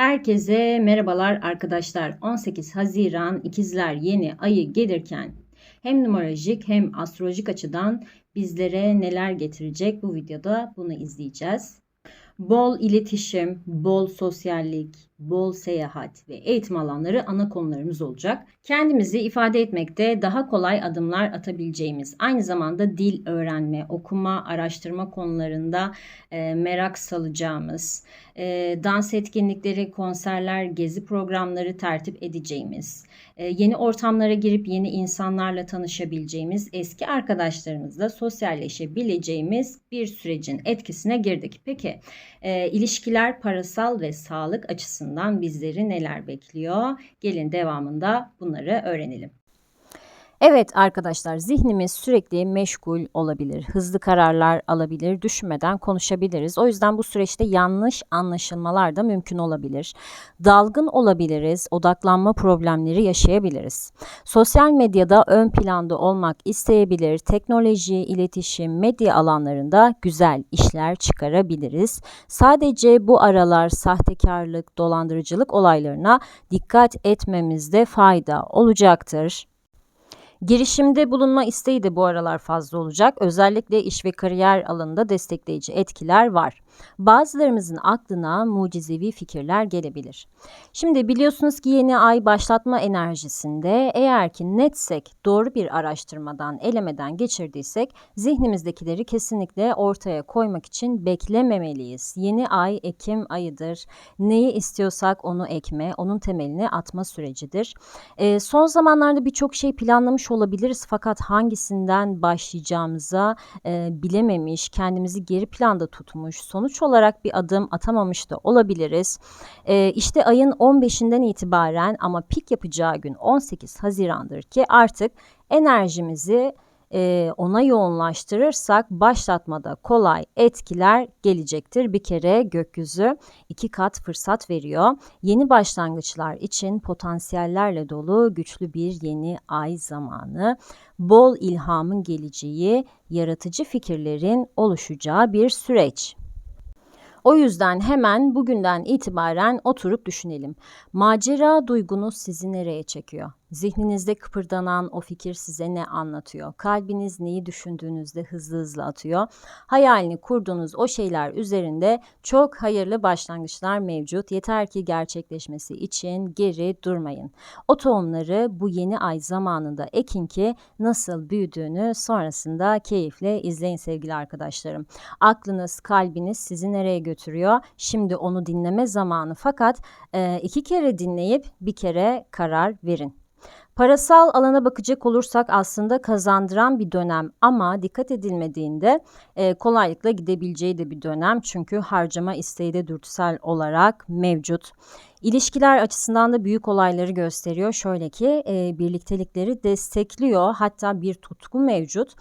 Herkese merhabalar arkadaşlar. 18 Haziran ikizler yeni ayı gelirken hem numerolojik hem astrolojik açıdan bizlere neler getirecek bu videoda bunu izleyeceğiz. Bol iletişim, bol sosyallik, bol seyahat ve eğitim alanları ana konularımız olacak. Kendimizi ifade etmekte daha kolay adımlar atabileceğimiz, aynı zamanda dil öğrenme, okuma, araştırma konularında e, merak salacağımız, e, dans etkinlikleri, konserler, gezi programları tertip edeceğimiz, e, yeni ortamlara girip yeni insanlarla tanışabileceğimiz, eski arkadaşlarımızla sosyalleşebileceğimiz bir sürecin etkisine girdik. Peki e, ilişkiler, parasal ve sağlık açısından bizleri neler bekliyor? Gelin devamında bunları öğrenelim. Evet arkadaşlar zihnimiz sürekli meşgul olabilir. Hızlı kararlar alabilir, düşünmeden konuşabiliriz. O yüzden bu süreçte yanlış anlaşılmalar da mümkün olabilir. Dalgın olabiliriz, odaklanma problemleri yaşayabiliriz. Sosyal medyada ön planda olmak isteyebilir, teknoloji, iletişim, medya alanlarında güzel işler çıkarabiliriz. Sadece bu aralar sahtekarlık, dolandırıcılık olaylarına dikkat etmemizde fayda olacaktır. Girişimde bulunma isteği de bu aralar fazla olacak. Özellikle iş ve kariyer alanında destekleyici etkiler var. Bazılarımızın aklına mucizevi fikirler gelebilir. Şimdi biliyorsunuz ki yeni ay başlatma enerjisinde eğer ki netsek doğru bir araştırmadan, elemeden geçirdiysek zihnimizdekileri kesinlikle ortaya koymak için beklememeliyiz. Yeni ay Ekim ayıdır. Neyi istiyorsak onu ekme, onun temelini atma sürecidir. E, son zamanlarda birçok şey planlamış olabiliriz fakat hangisinden başlayacağımıza e, bilememiş, kendimizi geri planda tutmuş, sonuç olarak bir adım atamamış da olabiliriz. E, işte ayın 15'inden itibaren ama pik yapacağı gün 18 Haziran'dır ki artık enerjimizi e, ona yoğunlaştırırsak başlatmada kolay etkiler gelecektir. Bir kere gökyüzü iki kat fırsat veriyor. Yeni başlangıçlar için potansiyellerle dolu güçlü bir yeni ay zamanı. Bol ilhamın geleceği, yaratıcı fikirlerin oluşacağı bir süreç. O yüzden hemen bugünden itibaren oturup düşünelim. Macera duygunuz sizi nereye çekiyor? Zihninizde kıpırdanan o fikir size ne anlatıyor? Kalbiniz neyi düşündüğünüzde hızlı hızlı atıyor? Hayalini kurduğunuz o şeyler üzerinde çok hayırlı başlangıçlar mevcut. Yeter ki gerçekleşmesi için geri durmayın. O tohumları bu yeni ay zamanında ekin ki nasıl büyüdüğünü sonrasında keyifle izleyin sevgili arkadaşlarım. Aklınız, kalbiniz sizi nereye götürüyor? Şimdi onu dinleme zamanı fakat e, iki kere dinleyip bir kere karar verin. Parasal alana bakacak olursak aslında kazandıran bir dönem ama dikkat edilmediğinde e, kolaylıkla gidebileceği de bir dönem. Çünkü harcama isteği de dürtüsel olarak mevcut. İlişkiler açısından da büyük olayları gösteriyor. Şöyle ki e, birliktelikleri destekliyor hatta bir tutku mevcut.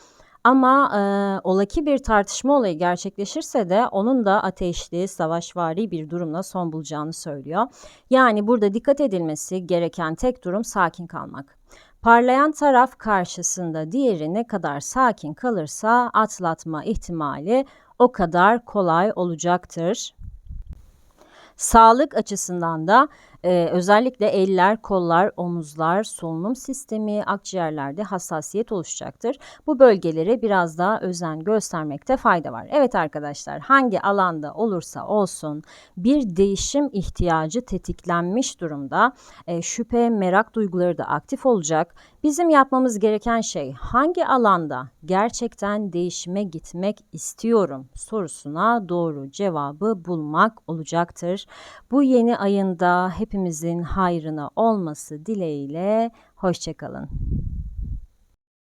Ama e, olaki bir tartışma olayı gerçekleşirse de onun da ateşli, savaşvari bir durumla son bulacağını söylüyor. Yani burada dikkat edilmesi gereken tek durum sakin kalmak. Parlayan taraf karşısında diğeri ne kadar sakin kalırsa atlatma ihtimali o kadar kolay olacaktır. Sağlık açısından da ee, özellikle eller, kollar, omuzlar, solunum sistemi, akciğerlerde hassasiyet oluşacaktır. Bu bölgelere biraz daha özen göstermekte fayda var. Evet arkadaşlar hangi alanda olursa olsun bir değişim ihtiyacı tetiklenmiş durumda. E, şüphe, merak duyguları da aktif olacak. Bizim yapmamız gereken şey hangi alanda gerçekten değişime gitmek istiyorum sorusuna doğru cevabı bulmak olacaktır. Bu yeni ayında hep hepimizin hayrına olması dileğiyle hoşçakalın.